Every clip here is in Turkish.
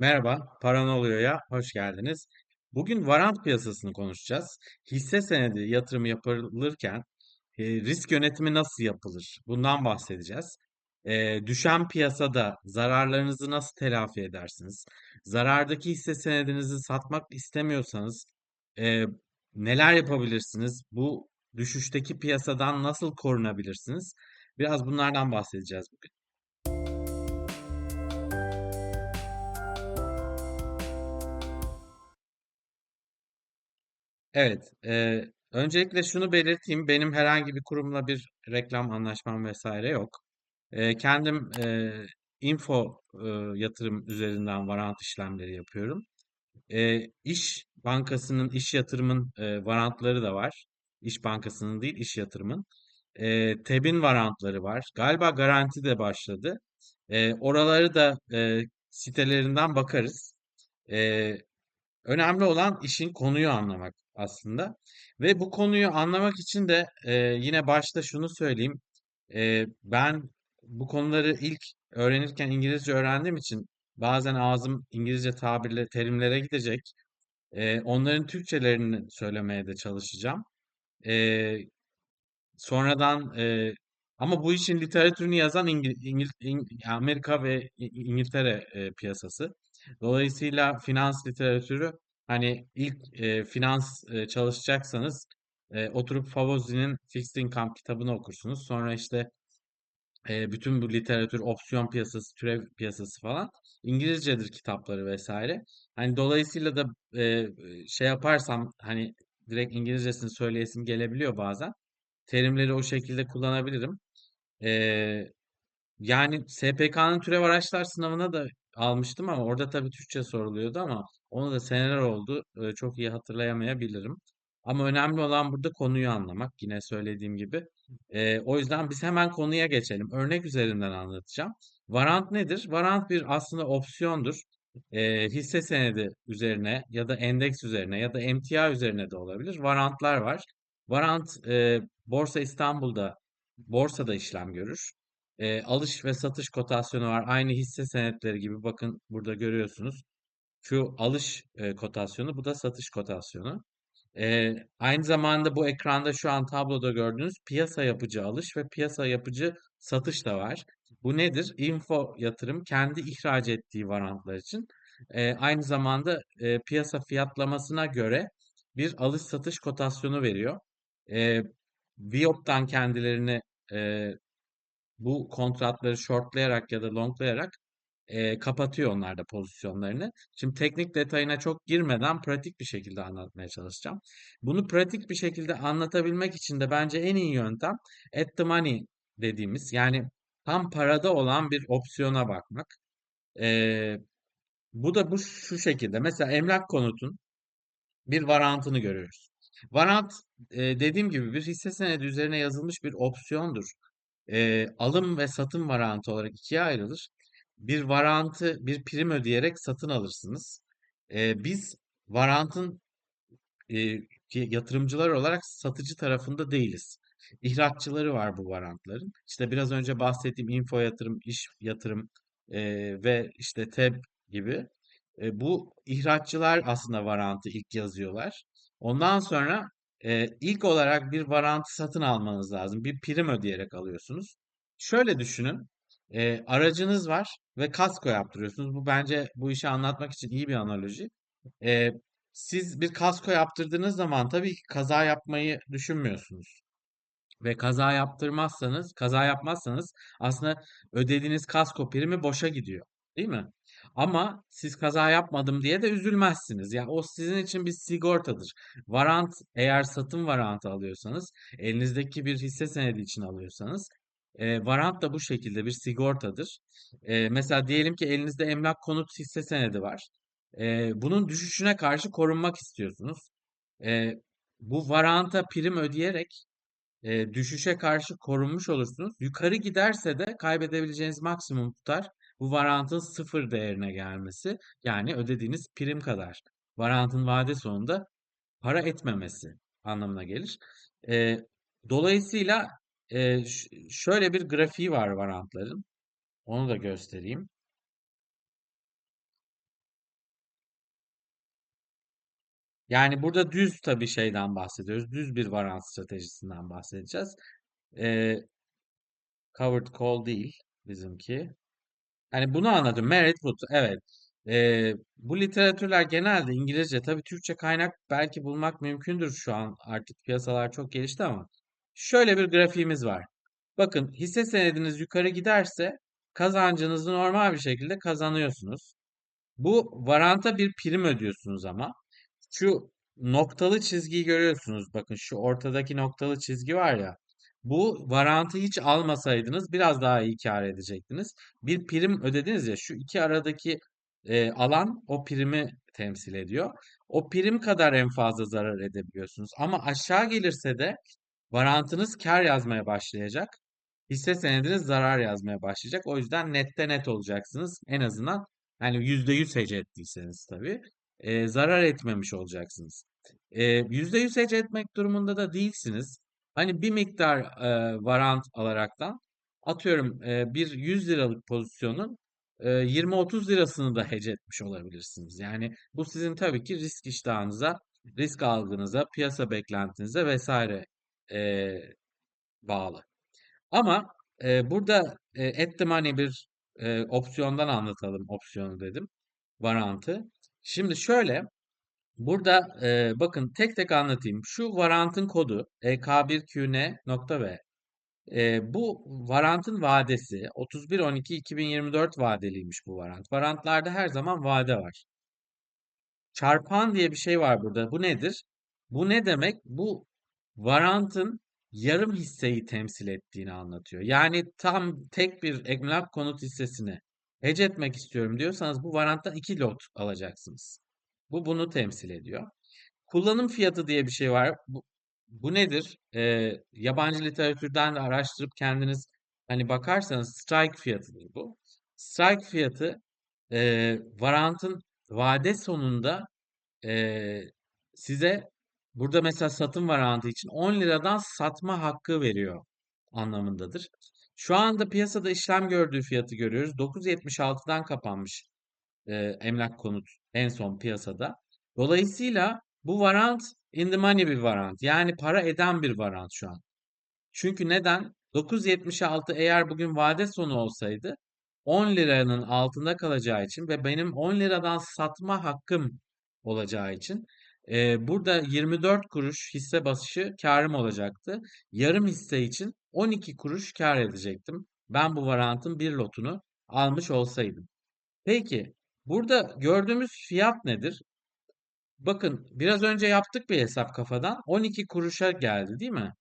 Merhaba, Paranolyo'ya hoş geldiniz. Bugün varant piyasasını konuşacağız. Hisse senedi yatırımı yapılırken e, risk yönetimi nasıl yapılır? Bundan bahsedeceğiz. E, düşen piyasada zararlarınızı nasıl telafi edersiniz? Zarardaki hisse senedinizi satmak istemiyorsanız e, neler yapabilirsiniz? Bu düşüşteki piyasadan nasıl korunabilirsiniz? Biraz bunlardan bahsedeceğiz bugün. Evet, eee, öncelikle şunu belirteyim. Benim herhangi bir kurumla bir reklam anlaşmam vesaire yok. Eee, kendim eee, info eee, yatırım üzerinden varant işlemleri yapıyorum. Eee İş Bankası'nın, iş yatırımın eee, varantları da var. İş Bankası'nın değil, iş yatırımın. Eee TEB'in varantları var. Galiba Garanti de başladı. Eee, oraları da eee, sitelerinden bakarız. Eee Önemli olan işin konuyu anlamak aslında. Ve bu konuyu anlamak için de e, yine başta şunu söyleyeyim. E, ben bu konuları ilk öğrenirken İngilizce öğrendiğim için bazen ağzım İngilizce tabirle terimlere gidecek. E, onların Türkçelerini söylemeye de çalışacağım. E, sonradan e, ama bu işin literatürünü yazan İngil, İngil, İng- Amerika ve İngiltere e, piyasası. Dolayısıyla finans literatürü hani ilk e, finans e, çalışacaksanız e, oturup Favozi'nin Fixed Income kitabını okursunuz. Sonra işte e, bütün bu literatür, opsiyon piyasası, türev piyasası falan İngilizcedir kitapları vesaire. Hani dolayısıyla da e, şey yaparsam hani direkt İngilizcesini söyleyesim gelebiliyor bazen. Terimleri o şekilde kullanabilirim. E, yani SPK'nın türev araçlar sınavına da almıştım ama orada tabii Türkçe soruluyordu ama onu da seneler oldu. Çok iyi hatırlayamayabilirim. Ama önemli olan burada konuyu anlamak. Yine söylediğim gibi. Ee, o yüzden biz hemen konuya geçelim. Örnek üzerinden anlatacağım. Varant nedir? Varant bir aslında opsiyondur. Ee, hisse senedi üzerine ya da endeks üzerine ya da emtia üzerine de olabilir. Varantlar var. Varant e, Borsa İstanbul'da borsada işlem görür. E, alış ve satış kotasyonu var. Aynı hisse senetleri gibi bakın burada görüyorsunuz. Şu alış e, kotasyonu, bu da satış kotasyonu. E, aynı zamanda bu ekranda şu an tabloda gördüğünüz piyasa yapıcı alış ve piyasa yapıcı satış da var. Bu nedir? Info yatırım kendi ihraç ettiği varantlar için e, aynı zamanda e, piyasa fiyatlamasına göre bir alış satış kotasyonu veriyor. E, Viop'tan kendilerini e, bu kontratları shortlayarak ya da longlayarak e, kapatıyor onlar da pozisyonlarını. Şimdi teknik detayına çok girmeden pratik bir şekilde anlatmaya çalışacağım. Bunu pratik bir şekilde anlatabilmek için de bence en iyi yöntem at the money dediğimiz yani tam parada olan bir opsiyona bakmak. E, bu da bu şu şekilde. Mesela emlak konutun bir varantını görüyoruz. Varant e, dediğim gibi bir hisse senedi üzerine yazılmış bir opsiyondur. E, alım ve satım varantı olarak ikiye ayrılır. Bir varantı, bir prim ödeyerek satın alırsınız. E, biz varantın e, yatırımcılar olarak satıcı tarafında değiliz. İhraççıları var bu varantların. İşte biraz önce bahsettiğim info yatırım, iş yatırım e, ve işte TEB gibi. E, bu ihraççılar aslında varantı ilk yazıyorlar. Ondan sonra e, ilk olarak bir varantı satın almanız lazım. Bir prim ödeyerek alıyorsunuz. Şöyle düşünün. E, aracınız var ve kasko yaptırıyorsunuz. Bu bence bu işi anlatmak için iyi bir analoji. E, siz bir kasko yaptırdığınız zaman tabii ki kaza yapmayı düşünmüyorsunuz. Ve kaza yaptırmazsanız, kaza yapmazsanız aslında ödediğiniz kasko primi boşa gidiyor. Değil mi? Ama siz kaza yapmadım diye de üzülmezsiniz. Yani o sizin için bir sigortadır. Varant, eğer satın varantı alıyorsanız, elinizdeki bir hisse senedi için alıyorsanız, e, varant da bu şekilde bir sigortadır. E, mesela diyelim ki elinizde emlak konut hisse senedi var. E, bunun düşüşüne karşı korunmak istiyorsunuz. E, bu varanta prim ödeyerek e, düşüşe karşı korunmuş olursunuz. Yukarı giderse de kaybedebileceğiniz maksimum tutar bu varantın sıfır değerine gelmesi. Yani ödediğiniz prim kadar. Varantın vade sonunda para etmemesi anlamına gelir. E, dolayısıyla e, şöyle bir grafiği var varantların. Onu da göstereyim. Yani burada düz tabii şeyden bahsediyoruz. Düz bir varant stratejisinden bahsedeceğiz. Ee, covered call değil bizimki. Hani bunu anladım. Merit Wood. Evet. Ee, bu literatürler genelde İngilizce. Tabii Türkçe kaynak belki bulmak mümkündür şu an. Artık piyasalar çok gelişti ama. Şöyle bir grafiğimiz var. Bakın hisse senediniz yukarı giderse kazancınızı normal bir şekilde kazanıyorsunuz. Bu varanta bir prim ödüyorsunuz ama. Şu noktalı çizgiyi görüyorsunuz. Bakın şu ortadaki noktalı çizgi var ya. Bu varantı hiç almasaydınız biraz daha iyi kâr edecektiniz. Bir prim ödediniz ya şu iki aradaki e, alan o primi temsil ediyor. O prim kadar en fazla zarar edebiliyorsunuz. Ama aşağı gelirse de varantınız kâr yazmaya başlayacak. Hisse senediniz zarar yazmaya başlayacak. O yüzden nette net olacaksınız. En azından yani %100 hece ettiyseniz tabii e, zarar etmemiş olacaksınız. E, %100 hece etmek durumunda da değilsiniz. Hani bir miktar e, varant alaraktan atıyorum e, bir 100 liralık pozisyonun e, 20-30 lirasını da hece etmiş olabilirsiniz. Yani bu sizin tabii ki risk iştahınıza, risk algınıza, piyasa beklentinize vesaire e, bağlı. Ama e, burada e, at the money bir e, opsiyondan anlatalım opsiyonu dedim. Varantı. Şimdi şöyle burada e, bakın tek tek anlatayım. Şu varantın kodu EK1QN.V. E, bu varantın vadesi 31.12.2024 vadeliymiş bu varant. Varantlarda her zaman vade var. Çarpan diye bir şey var burada. Bu nedir? Bu ne demek? Bu varantın yarım hisseyi temsil ettiğini anlatıyor. Yani tam tek bir emlak konut hissesini hece etmek istiyorum diyorsanız bu varanttan iki lot alacaksınız. Bu bunu temsil ediyor. Kullanım fiyatı diye bir şey var. Bu, bu nedir? Ee, yabancı literatürden de araştırıp kendiniz hani bakarsanız strike fiyatıdır bu. Strike fiyatı e, varantın vade sonunda e, size burada mesela satım varantı için 10 liradan satma hakkı veriyor anlamındadır. Şu anda piyasada işlem gördüğü fiyatı görüyoruz. 9.76'dan kapanmış e, emlak konut en son piyasada. Dolayısıyla bu varant in the money bir varant. Yani para eden bir varant şu an. Çünkü neden? 9.76 eğer bugün vade sonu olsaydı 10 liranın altında kalacağı için ve benim 10 liradan satma hakkım olacağı için e, burada 24 kuruş hisse başı karım olacaktı. Yarım hisse için 12 kuruş kar edecektim. Ben bu varantın bir lotunu almış olsaydım. Peki burada gördüğümüz fiyat nedir? Bakın biraz önce yaptık bir hesap kafadan. 12 kuruşa geldi değil mi?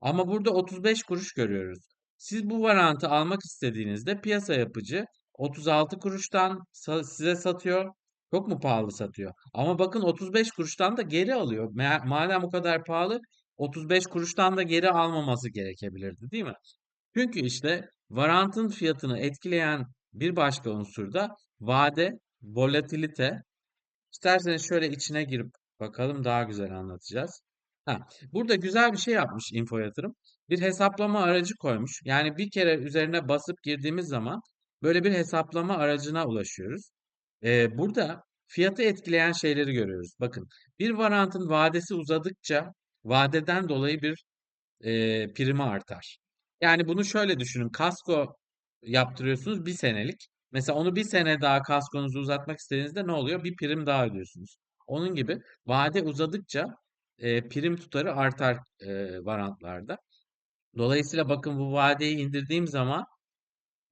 Ama burada 35 kuruş görüyoruz. Siz bu varantı almak istediğinizde piyasa yapıcı 36 kuruştan size satıyor. Çok mu pahalı satıyor? Ama bakın 35 kuruştan da geri alıyor. Madem o kadar pahalı 35 kuruştan da geri almaması gerekebilirdi değil mi? Çünkü işte varantın fiyatını etkileyen bir başka unsur da vade, volatilite. İsterseniz şöyle içine girip bakalım daha güzel anlatacağız. Ha, burada güzel bir şey yapmış info yatırım. Bir hesaplama aracı koymuş. Yani bir kere üzerine basıp girdiğimiz zaman böyle bir hesaplama aracına ulaşıyoruz. Ee, burada fiyatı etkileyen şeyleri görüyoruz. Bakın bir varantın vadesi uzadıkça vadeden dolayı bir e, primi artar. Yani bunu şöyle düşünün. Kasko yaptırıyorsunuz bir senelik. Mesela onu bir sene daha kaskonuzu uzatmak istediğinizde ne oluyor? Bir prim daha ödüyorsunuz. Onun gibi vade uzadıkça e, prim tutarı artar e, varantlarda. Dolayısıyla bakın bu vadeyi indirdiğim zaman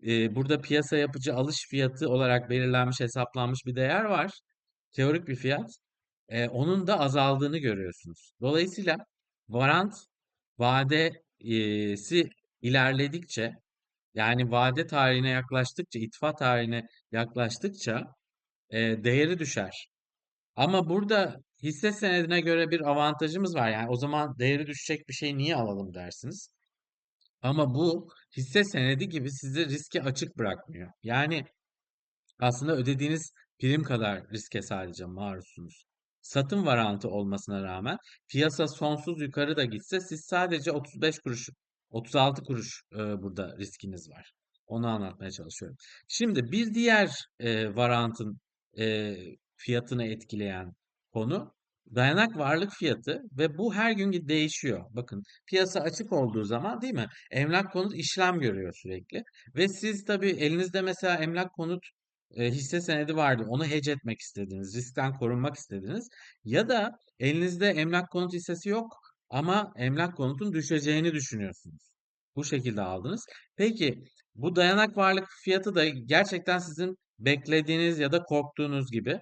e, burada piyasa yapıcı alış fiyatı olarak belirlenmiş, hesaplanmış bir değer var. Teorik bir fiyat. E, onun da azaldığını görüyorsunuz. Dolayısıyla varant vadesi ilerledikçe yani vade tarihine yaklaştıkça, itfa tarihine yaklaştıkça e, değeri düşer. Ama burada hisse senedine göre bir avantajımız var. Yani o zaman değeri düşecek bir şey niye alalım dersiniz. Ama bu hisse senedi gibi sizi riske açık bırakmıyor. Yani aslında ödediğiniz prim kadar riske sadece maruzsunuz. Satım varantı olmasına rağmen piyasa sonsuz yukarı da gitse siz sadece 35 kuruş, 36 kuruş e, burada riskiniz var. Onu anlatmaya çalışıyorum. Şimdi bir diğer e, varantın e, fiyatını etkileyen konu dayanak varlık fiyatı ve bu her gün değişiyor. Bakın piyasa açık olduğu zaman değil mi? Emlak konut işlem görüyor sürekli. Ve siz tabii elinizde mesela emlak konut e, hisse senedi vardı. Onu hedge etmek istediniz. Riskten korunmak istediniz. Ya da elinizde emlak konut hissesi yok ama emlak konutun düşeceğini düşünüyorsunuz. Bu şekilde aldınız. Peki bu dayanak varlık fiyatı da gerçekten sizin beklediğiniz ya da korktuğunuz gibi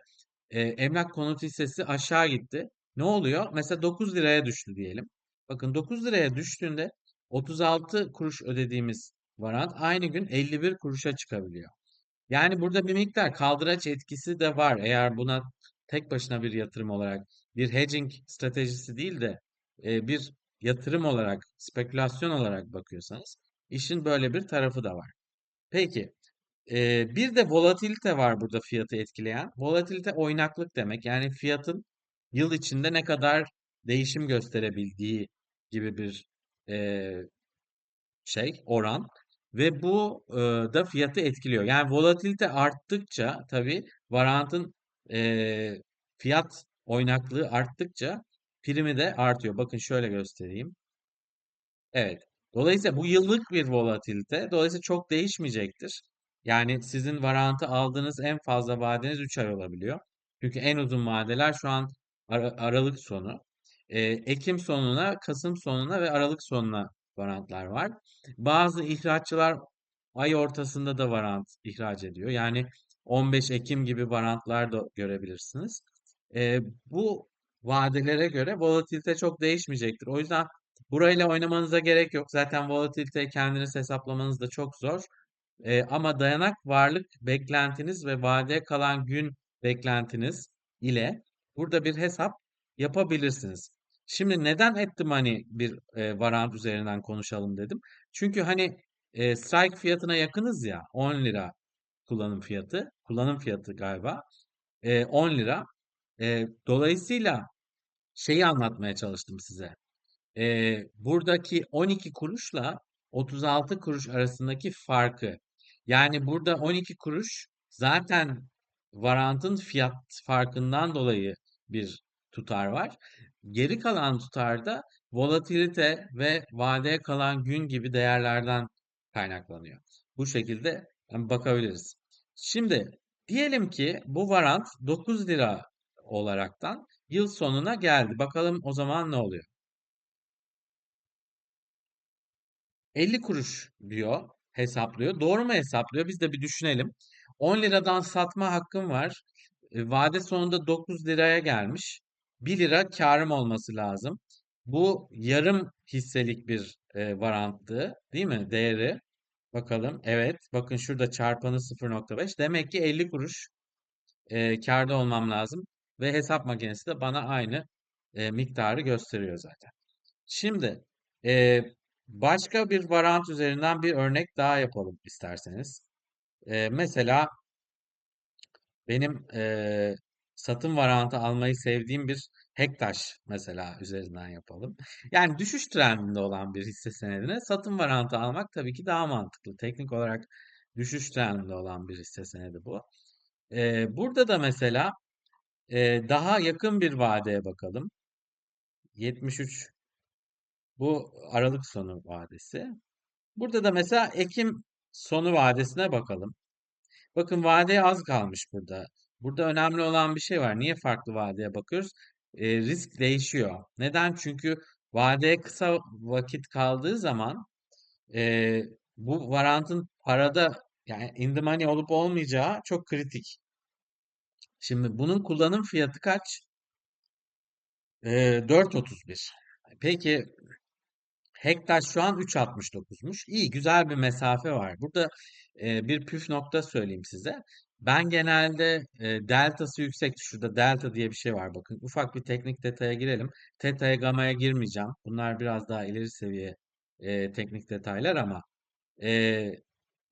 e, emlak konut hissesi aşağı gitti. Ne oluyor? Mesela 9 liraya düştü diyelim. Bakın 9 liraya düştüğünde 36 kuruş ödediğimiz varant aynı gün 51 kuruşa çıkabiliyor. Yani burada bir miktar kaldıraç etkisi de var. Eğer buna tek başına bir yatırım olarak bir hedging stratejisi değil de bir yatırım olarak, spekülasyon olarak bakıyorsanız işin böyle bir tarafı da var. Peki bir de volatilite var burada fiyatı etkileyen. Volatilite oynaklık demek. Yani fiyatın yıl içinde ne kadar değişim gösterebildiği gibi bir şey, oran. Ve bu da fiyatı etkiliyor. Yani volatilite arttıkça tabii varantın fiyat oynaklığı arttıkça primi de artıyor. Bakın şöyle göstereyim. Evet. Dolayısıyla bu yıllık bir volatilite. Dolayısıyla çok değişmeyecektir. Yani sizin varantı aldığınız en fazla vadeniz 3 ay olabiliyor. Çünkü en uzun vadeler şu an Ara- Aralık sonu. Ee, Ekim sonuna, Kasım sonuna ve Aralık sonuna varantlar var. Bazı ihraççılar ay ortasında da varant ihraç ediyor. Yani 15 Ekim gibi varantlar da görebilirsiniz. Ee, bu vadelere göre volatilite çok değişmeyecektir. O yüzden Burayla oynamanıza gerek yok. Zaten volatilite kendiniz hesaplamanız da çok zor. Ee, ama dayanak varlık beklentiniz ve vadeye kalan gün beklentiniz ile burada bir hesap yapabilirsiniz. Şimdi neden the money bir e, varant üzerinden konuşalım dedim. Çünkü hani e, strike fiyatına yakınız ya 10 lira kullanım fiyatı. Kullanım fiyatı galiba. E, 10 lira. E, dolayısıyla şeyi anlatmaya çalıştım size. Eee, buradaki 12 kuruşla 36 kuruş arasındaki farkı. Yani burada 12 kuruş zaten varantın fiyat farkından dolayı bir tutar var. Geri kalan tutarda volatilite ve vadeye kalan gün gibi değerlerden kaynaklanıyor. Bu şekilde bakabiliriz. Şimdi diyelim ki bu varant 9 lira olaraktan yıl sonuna geldi. Bakalım o zaman ne oluyor? 50 kuruş diyor, hesaplıyor. Doğru mu hesaplıyor? Biz de bir düşünelim. 10 liradan satma hakkım var. E, vade sonunda 9 liraya gelmiş. 1 lira karım olması lazım. Bu yarım hisselik bir e, varanttı, değil mi? Değeri. Bakalım. Evet. Bakın şurada çarpanı 0.5. Demek ki 50 kuruş e, kârda olmam lazım. Ve hesap makinesi de bana aynı e, miktarı gösteriyor zaten. Şimdi e, başka bir varant üzerinden bir örnek daha yapalım isterseniz. E, mesela benim e, satın varantı almayı sevdiğim bir Hektaş mesela üzerinden yapalım. Yani düşüş trendinde olan bir hisse senedine satın varantı almak tabii ki daha mantıklı. Teknik olarak düşüş trendinde olan bir hisse senedi bu. E, burada da mesela e, daha yakın bir vadeye bakalım. 73 Bu Aralık sonu vadesi. Burada da mesela Ekim sonu vadesine bakalım. Bakın vadeye az kalmış burada. Burada önemli olan bir şey var. Niye farklı vadeye bakıyoruz? E, risk değişiyor. Neden? Çünkü vadeye kısa vakit kaldığı zaman e, bu varantın parada yani in the money olup olmayacağı çok kritik. Şimdi bunun kullanım fiyatı kaç? E, 4.31. Peki Hektaş şu an 3.69'muş. İyi, güzel bir mesafe var. Burada e, bir püf nokta söyleyeyim size. Ben genelde e, deltası yüksek, şurada delta diye bir şey var. Bakın ufak bir teknik detaya girelim. Teta'ya, gama'ya girmeyeceğim. Bunlar biraz daha ileri seviye e, teknik detaylar ama e,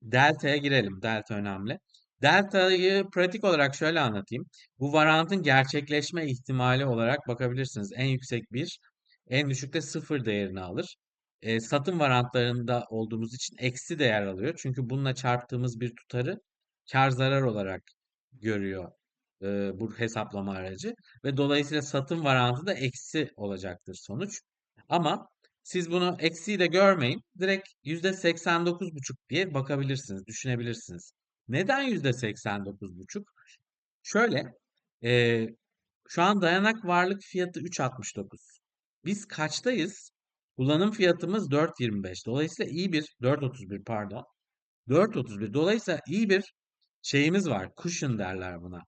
delta'ya girelim. Delta önemli. Delta'yı pratik olarak şöyle anlatayım. Bu varantın gerçekleşme ihtimali olarak bakabilirsiniz. En yüksek bir, en düşük de sıfır değerini alır e, satım varantlarında olduğumuz için eksi değer alıyor. Çünkü bununla çarptığımız bir tutarı kar zarar olarak görüyor e, bu hesaplama aracı ve dolayısıyla satım varantı da eksi olacaktır sonuç. Ama siz bunu eksiği de görmeyin. Direkt %89,5 diye bakabilirsiniz, düşünebilirsiniz. Neden %89,5? Şöyle, e, şu an dayanak varlık fiyatı 3.69. Biz kaçtayız? Kullanım fiyatımız 4.25. Dolayısıyla iyi bir 4.31 pardon. 4.31. Dolayısıyla iyi bir şeyimiz var. Cushion derler buna.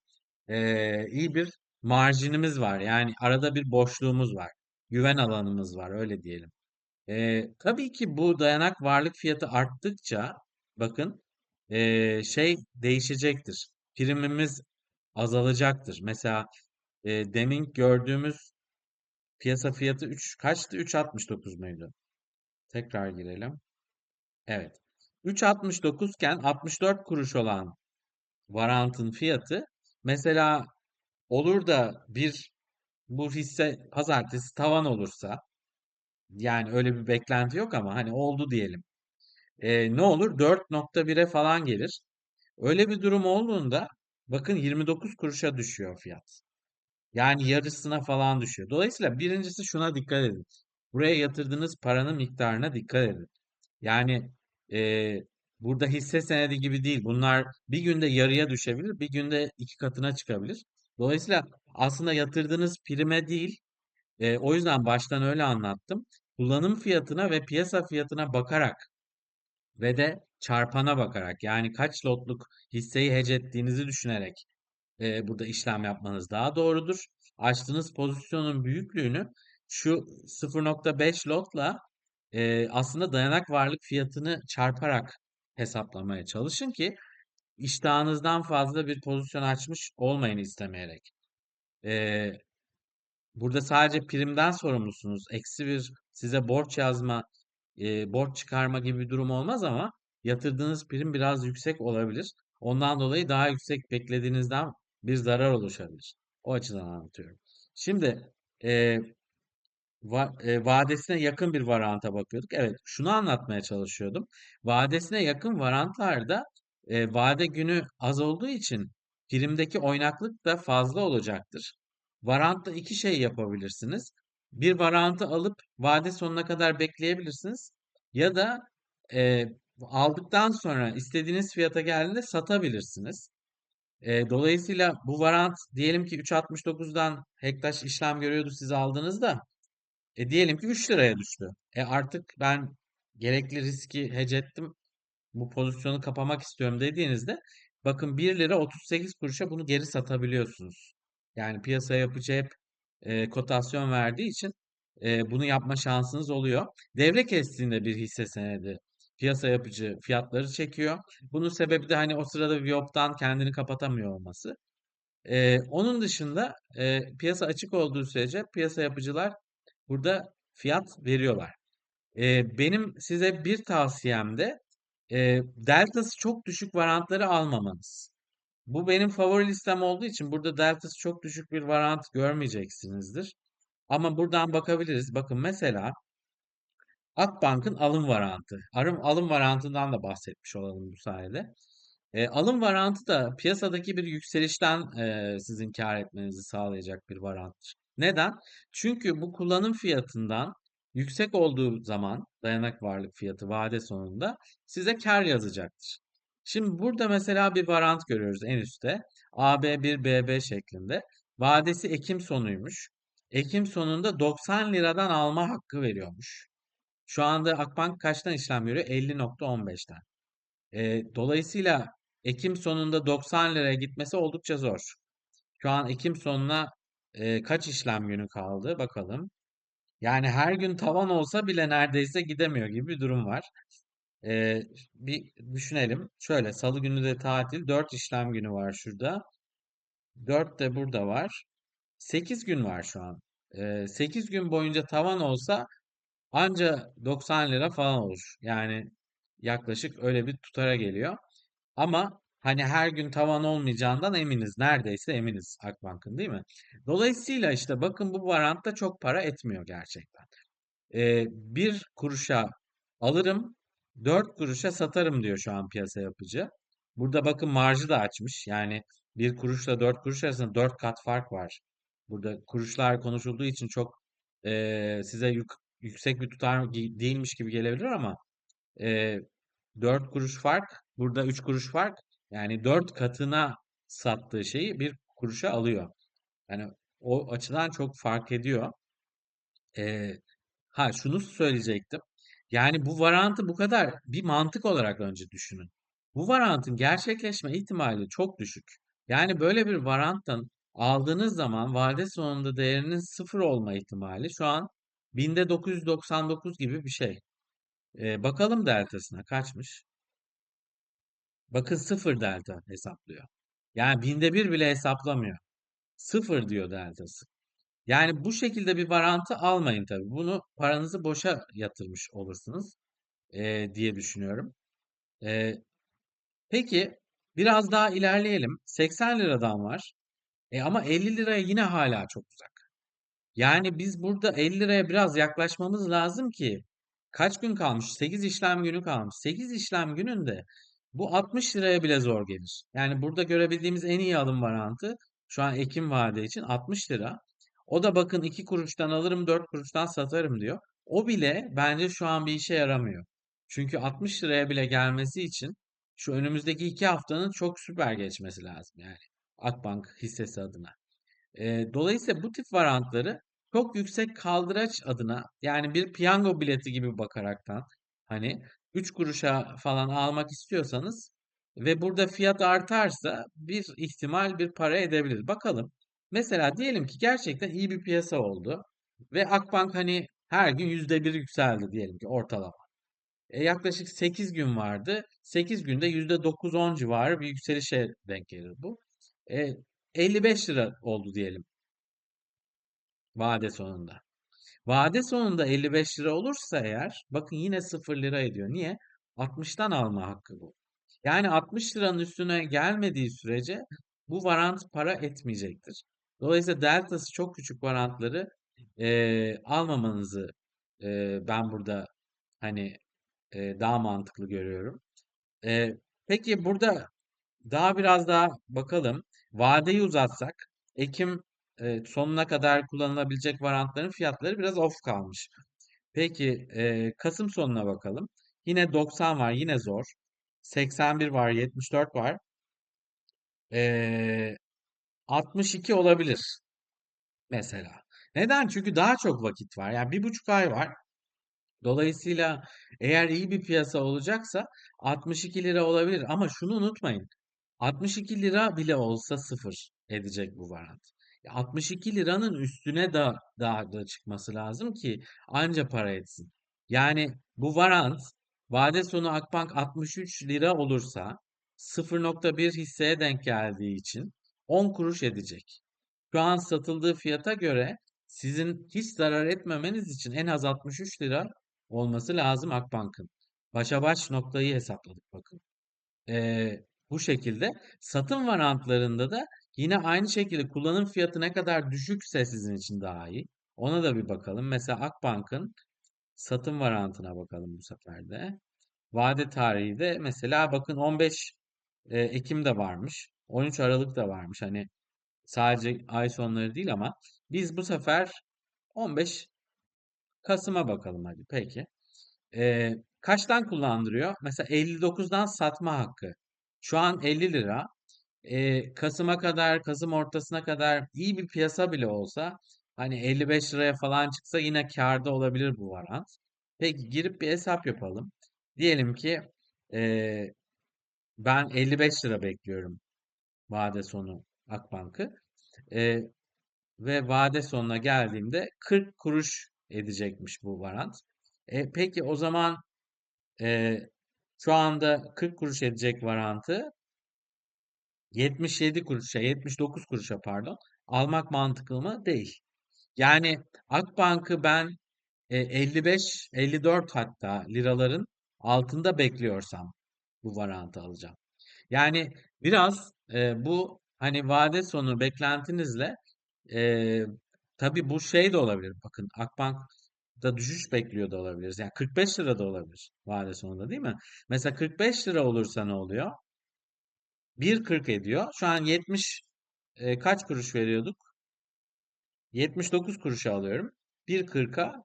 Ee, iyi bir marjinimiz var. Yani arada bir boşluğumuz var. Güven alanımız var öyle diyelim. Ee, tabii ki bu dayanak varlık fiyatı arttıkça bakın ee, şey değişecektir. Primimiz azalacaktır. Mesela e, demin gördüğümüz piyasa fiyatı 3 kaçtı? 3.69 muydu? Tekrar girelim. Evet. 3.69 iken 64 kuruş olan varantın fiyatı mesela olur da bir bu hisse pazartesi tavan olursa yani öyle bir beklenti yok ama hani oldu diyelim. E, ne olur? 4.1'e falan gelir. Öyle bir durum olduğunda bakın 29 kuruşa düşüyor fiyat. Yani yarısına falan düşüyor. Dolayısıyla birincisi şuna dikkat edin. Buraya yatırdığınız paranın miktarına dikkat edin. Yani e, burada hisse senedi gibi değil. Bunlar bir günde yarıya düşebilir, bir günde iki katına çıkabilir. Dolayısıyla aslında yatırdığınız prime değil, e, o yüzden baştan öyle anlattım. Kullanım fiyatına ve piyasa fiyatına bakarak ve de çarpana bakarak yani kaç lotluk hisseyi hedge ettiğinizi düşünerek e, burada işlem yapmanız daha doğrudur. Açtığınız pozisyonun büyüklüğünü şu 0.5 lotla e, aslında dayanak varlık fiyatını çarparak hesaplamaya çalışın ki iştahınızdan fazla bir pozisyon açmış olmayın istemeyerek. E, burada sadece primden sorumlusunuz. Eksi bir size borç yazma, e, borç çıkarma gibi bir durum olmaz ama yatırdığınız prim biraz yüksek olabilir. Ondan dolayı daha yüksek beklediğinizden bir zarar oluşabilir. O açıdan anlatıyorum. Şimdi e, va- e, vadesine yakın bir varanta bakıyorduk. Evet, şunu anlatmaya çalışıyordum. Vadesine yakın varantlarda e, vade günü az olduğu için primdeki oynaklık da fazla olacaktır. Varantta iki şey yapabilirsiniz. Bir varantı alıp vade sonuna kadar bekleyebilirsiniz. Ya da e, aldıktan sonra istediğiniz fiyata geldiğinde satabilirsiniz. E, dolayısıyla bu varant diyelim ki 3.69'dan Hektaş işlem görüyordu siz aldığınızda. E diyelim ki 3 liraya düştü. E artık ben gerekli riski hedge ettim. Bu pozisyonu kapamak istiyorum dediğinizde bakın 1 lira 38 kuruşa bunu geri satabiliyorsunuz. Yani piyasa yapıcı hep e, kotasyon verdiği için e, bunu yapma şansınız oluyor. Devre kestiğinde bir hisse senedi piyasa yapıcı fiyatları çekiyor. Bunun sebebi de hani o sırada Viyop'tan kendini kapatamıyor olması. E, onun dışında e, piyasa açık olduğu sürece piyasa yapıcılar burada fiyat veriyorlar. E, benim size bir tavsiyem de e, deltası çok düşük varantları almamanız. Bu benim favori listem olduğu için burada deltası çok düşük bir varant görmeyeceksinizdir. Ama buradan bakabiliriz. Bakın mesela Akbank'ın alım varantı. Alım, alım varantından da bahsetmiş olalım bu sayede. E, alım varantı da piyasadaki bir yükselişten e, sizin kâr etmenizi sağlayacak bir varanttır. Neden? Çünkü bu kullanım fiyatından yüksek olduğu zaman dayanak varlık fiyatı vade sonunda size kâr yazacaktır. Şimdi burada mesela bir varant görüyoruz en üstte. AB1 BB şeklinde. Vadesi Ekim sonuymuş. Ekim sonunda 90 liradan alma hakkı veriyormuş. Şu anda Akbank kaçtan işlem görüyor? 50.15'ten. E, dolayısıyla Ekim sonunda 90 liraya gitmesi oldukça zor. Şu an Ekim sonuna e, kaç işlem günü kaldı? Bakalım. Yani her gün tavan olsa bile neredeyse gidemiyor gibi bir durum var. E, bir düşünelim. Şöyle salı günü de tatil. 4 işlem günü var şurada. 4 de burada var. 8 gün var şu an. E, 8 gün boyunca tavan olsa Anca 90 lira falan olur. Yani yaklaşık öyle bir tutara geliyor. Ama hani her gün tavan olmayacağından eminiz. Neredeyse eminiz Akbank'ın değil mi? Dolayısıyla işte bakın bu varantta çok para etmiyor gerçekten. Ee, bir kuruşa alırım, dört kuruşa satarım diyor şu an piyasa yapıcı. Burada bakın marjı da açmış. Yani bir kuruşla 4 kuruş arasında 4 kat fark var. Burada kuruşlar konuşulduğu için çok eee, size yük- yüksek bir tutar değilmiş gibi gelebilir ama eee 4 kuruş fark, burada 3 kuruş fark. Yani 4 katına sattığı şeyi bir kuruşa alıyor. Yani o açıdan çok fark ediyor. Eee, ha şunu söyleyecektim. Yani bu varantı bu kadar bir mantık olarak önce düşünün. Bu varantın gerçekleşme ihtimali çok düşük. Yani böyle bir varanttan aldığınız zaman vade sonunda değerinin sıfır olma ihtimali şu an binde 999 gibi bir şey. Eee, bakalım deltasına kaçmış? Bakın sıfır delta hesaplıyor. Yani binde bir bile hesaplamıyor. Sıfır diyor deltası. Yani bu şekilde bir varantı almayın tabii. Bunu paranızı boşa yatırmış olursunuz eee, diye düşünüyorum. Eee, peki biraz daha ilerleyelim. 80 liradan var. E, ama 50 liraya yine hala çok uzak. Yani biz burada 50 liraya biraz yaklaşmamız lazım ki kaç gün kalmış? 8 işlem günü kalmış. 8 işlem gününde bu 60 liraya bile zor gelir. Yani burada görebildiğimiz en iyi alım varantı şu an Ekim vade için 60 lira. O da bakın 2 kuruştan alırım 4 kuruştan satarım diyor. O bile bence şu an bir işe yaramıyor. Çünkü 60 liraya bile gelmesi için şu önümüzdeki 2 haftanın çok süper geçmesi lazım yani Akbank hissesi adına. Eee, dolayısıyla bu tip varantları çok yüksek kaldıraç adına yani bir piyango bileti gibi bakaraktan hani 3 kuruşa falan almak istiyorsanız ve burada fiyat artarsa bir ihtimal bir para edebilir. Bakalım. Mesela diyelim ki gerçekten iyi bir piyasa oldu ve Akbank hani her gün %1 yükseldi diyelim ki ortalama. E, yaklaşık 8 gün vardı. 8 günde %9-10 civarı bir yükselişe denk gelir bu. E, 55 lira oldu diyelim. Vade sonunda. Vade sonunda 55 lira olursa eğer bakın yine 0 lira ediyor. Niye? 60'tan alma hakkı bu. Yani 60 liranın üstüne gelmediği sürece bu varant para etmeyecektir. Dolayısıyla deltası çok küçük varantları eee, almamanızı eee, ben burada hani eee, daha mantıklı görüyorum. Eee, peki burada daha biraz daha bakalım. Vadeyi uzatsak Ekim e, sonuna kadar kullanılabilecek varantların fiyatları biraz off kalmış. Peki e, Kasım sonuna bakalım. Yine 90 var, yine zor. 81 var, 74 var. E, 62 olabilir mesela. Neden? Çünkü daha çok vakit var. Yani bir buçuk ay var. Dolayısıyla eğer iyi bir piyasa olacaksa 62 lira olabilir. Ama şunu unutmayın. 62 lira bile olsa sıfır edecek bu varant. Ya 62 liranın üstüne da daha da çıkması lazım ki anca para etsin. Yani bu varant vade sonu Akbank 63 lira olursa 0.1 hisseye denk geldiği için 10 kuruş edecek. Şu an satıldığı fiyata göre sizin hiç zarar etmemeniz için en az 63 lira olması lazım Akbank'ın. Başa baş noktayı hesapladık bakın. Ee, bu şekilde satım varantlarında da yine aynı şekilde kullanım fiyatı ne kadar düşükse sizin için daha iyi. Ona da bir bakalım. Mesela Akbank'ın satım varantına bakalım bu sefer de. Vade tarihi de mesela bakın 15 e, Ekim'de varmış. 13 Aralık da varmış. Hani sadece ay sonları değil ama biz bu sefer 15 Kasım'a bakalım hadi. Peki. Ee, kaçtan kullandırıyor? Mesela 59'dan satma hakkı. Şu an 50 lira. Ee, Kasım'a kadar, Kasım ortasına kadar iyi bir piyasa bile olsa hani 55 liraya falan çıksa yine kârda olabilir bu varant. Peki girip bir hesap yapalım. Diyelim ki ee, ben 55 lira bekliyorum vade sonu Akbank'ı. Ee, ve vade sonuna geldiğimde 40 kuruş edecekmiş bu varant. E, peki o zaman e, şu anda 40 kuruş edecek varantı 77 kuruşa, 79 kuruşa pardon almak mantıklı mı? Değil. Yani Akbank'ı ben e, 55, 54 hatta liraların altında bekliyorsam bu varantı alacağım. Yani biraz e, bu hani vade sonu beklentinizle e, tabii bu şey de olabilir. Bakın Akbank'ta düşüş bekliyor da olabiliriz. Yani 45 lira da olabilir vade sonunda değil mi? Mesela 45 lira olursa ne oluyor? 1.40 ediyor. Şu an 70 e, kaç kuruş veriyorduk? 79 kuruşa alıyorum. 1.40'a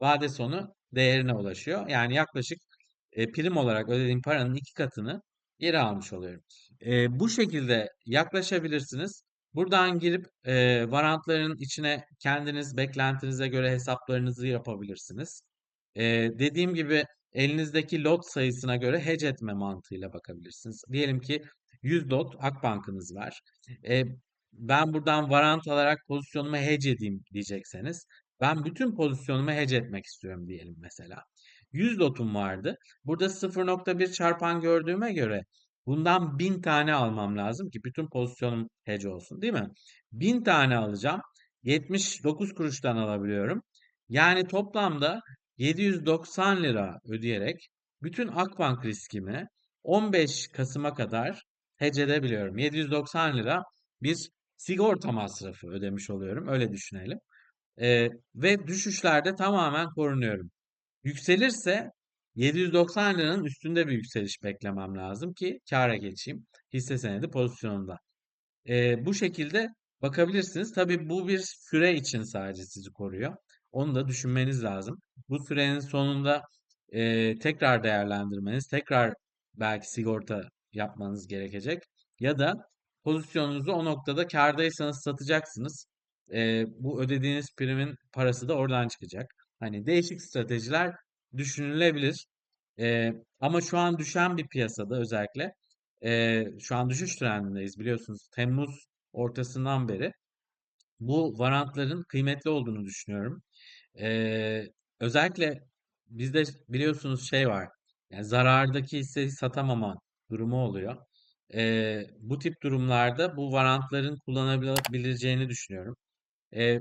vade sonu değerine ulaşıyor. Yani yaklaşık e, prim olarak ödediğim paranın iki katını geri almış oluyorum. E, bu şekilde yaklaşabilirsiniz. Buradan girip e, varantların içine kendiniz beklentinize göre hesaplarınızı yapabilirsiniz. E, dediğim gibi elinizdeki lot sayısına göre hedge etme mantığıyla bakabilirsiniz. Diyelim ki 100 lot Akbank'ınız var. E, ben buradan varant alarak pozisyonumu hedge edeyim diyecekseniz ben bütün pozisyonumu hedge etmek istiyorum diyelim mesela. 100 lotum vardı. Burada 0.1 çarpan gördüğüme göre bundan 1000 tane almam lazım ki bütün pozisyonum hedge olsun değil mi? 1000 tane alacağım. 79 kuruştan alabiliyorum. Yani toplamda 790 lira ödeyerek bütün Akbank riskimi 15 Kasım'a kadar hedge edebiliyorum. 790 lira bir sigorta masrafı ödemiş oluyorum. Öyle düşünelim. Ee, ve düşüşlerde tamamen korunuyorum. Yükselirse 790 liranın üstünde bir yükseliş beklemem lazım ki kâra geçeyim hisse senedi pozisyonunda. Ee, bu şekilde bakabilirsiniz. Tabii bu bir süre için sadece sizi koruyor. Onu da düşünmeniz lazım. Bu sürenin sonunda e, tekrar değerlendirmeniz, tekrar belki sigorta yapmanız gerekecek. Ya da pozisyonunuzu o noktada kârdaysanız satacaksınız. E, bu ödediğiniz primin parası da oradan çıkacak. Hani değişik stratejiler düşünülebilir. E, ama şu an düşen bir piyasada özellikle e, şu an düşüş trendindeyiz biliyorsunuz. Temmuz ortasından beri bu varantların kıymetli olduğunu düşünüyorum. E, özellikle bizde biliyorsunuz şey var. Yani zarardaki hisseyi satamama durumu oluyor. E, bu tip durumlarda bu varantların kullanılabileceğini düşünüyorum. E,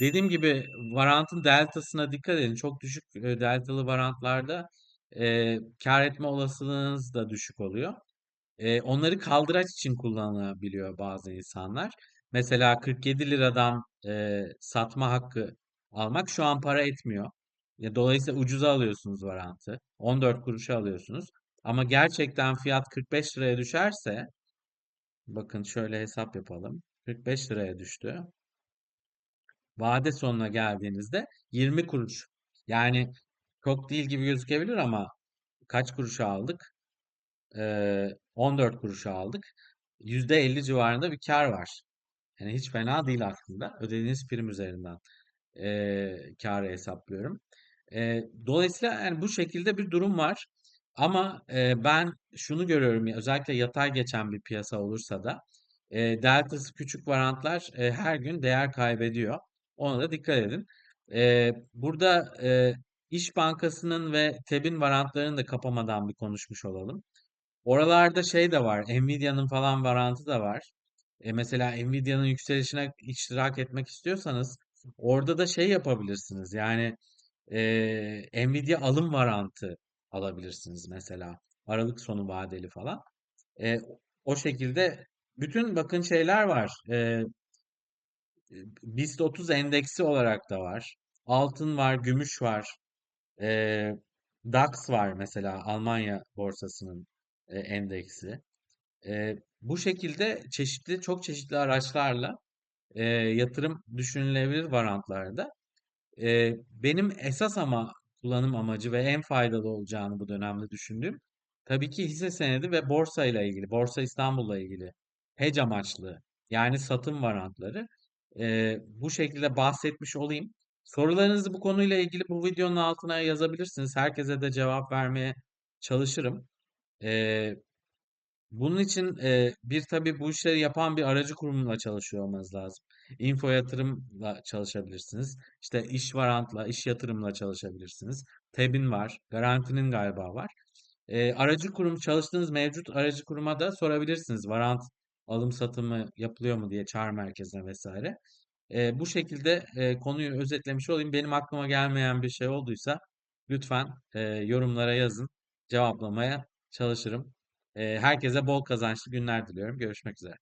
dediğim gibi varantın deltasına dikkat edin. Çok düşük e, deltalı varantlarda e, kar etme olasılığınız da düşük oluyor. E, onları kaldıraç için kullanabiliyor bazı insanlar. Mesela 47 liradan e, satma hakkı almak şu an para etmiyor. Ya, dolayısıyla ucuza alıyorsunuz varantı. 14 kuruşa alıyorsunuz. Ama gerçekten fiyat 45 liraya düşerse bakın şöyle hesap yapalım. 45 liraya düştü. Vade sonuna geldiğinizde 20 kuruş. Yani çok değil gibi gözükebilir ama kaç kuruşa aldık? Ee, 14 kuruşa aldık. %50 civarında bir kar var. Yani hiç fena değil aslında. Ödediğiniz prim üzerinden e, karı hesaplıyorum. E, dolayısıyla yani bu şekilde bir durum var. Ama e, ben şunu görüyorum ya özellikle yatay geçen bir piyasa olursa da e, deltası küçük varantlar e, her gün değer kaybediyor. Ona da dikkat edin. E, burada e, İş Bankası'nın ve TEB'in varantlarını da kapamadan bir konuşmuş olalım. Oralarda şey de var. Nvidia'nın falan varantı da var. E, mesela Nvidia'nın yükselişine iştirak etmek istiyorsanız orada da şey yapabilirsiniz. Yani e, Nvidia alım varantı alabilirsiniz mesela. Aralık sonu vadeli falan. E, o şekilde bütün bakın şeyler var. E, BIST 30 endeksi olarak da var. Altın var, gümüş var. E, DAX var mesela Almanya borsasının e, endeksi. E, bu şekilde çeşitli çok çeşitli araçlarla e, yatırım düşünülebilir varantlarda. E, benim esas ama kullanım amacı ve en faydalı olacağını bu dönemde düşündüğüm tabii ki hisse senedi ve borsa ile ilgili, Borsa İstanbul'la ilgili hedge amaçlı yani satım varantları e, bu şekilde bahsetmiş olayım. Sorularınızı bu konuyla ilgili bu videonun altına yazabilirsiniz. Herkese de cevap vermeye çalışırım. E, bunun için e, bir tabii bu işleri yapan bir aracı kurumla çalışıyor olmanız lazım. Info yatırımla çalışabilirsiniz. İşte iş varantla, iş yatırımla çalışabilirsiniz. Tebin var, garantinin galiba var. E, aracı kurum çalıştığınız mevcut aracı kuruma da sorabilirsiniz. Varant alım satımı yapılıyor mu diye çağrı merkezine vesaire. E, bu şekilde e, konuyu özetlemiş olayım. Benim aklıma gelmeyen bir şey olduysa lütfen e, yorumlara yazın. Cevaplamaya çalışırım. E, herkese bol kazançlı günler diliyorum. Görüşmek üzere.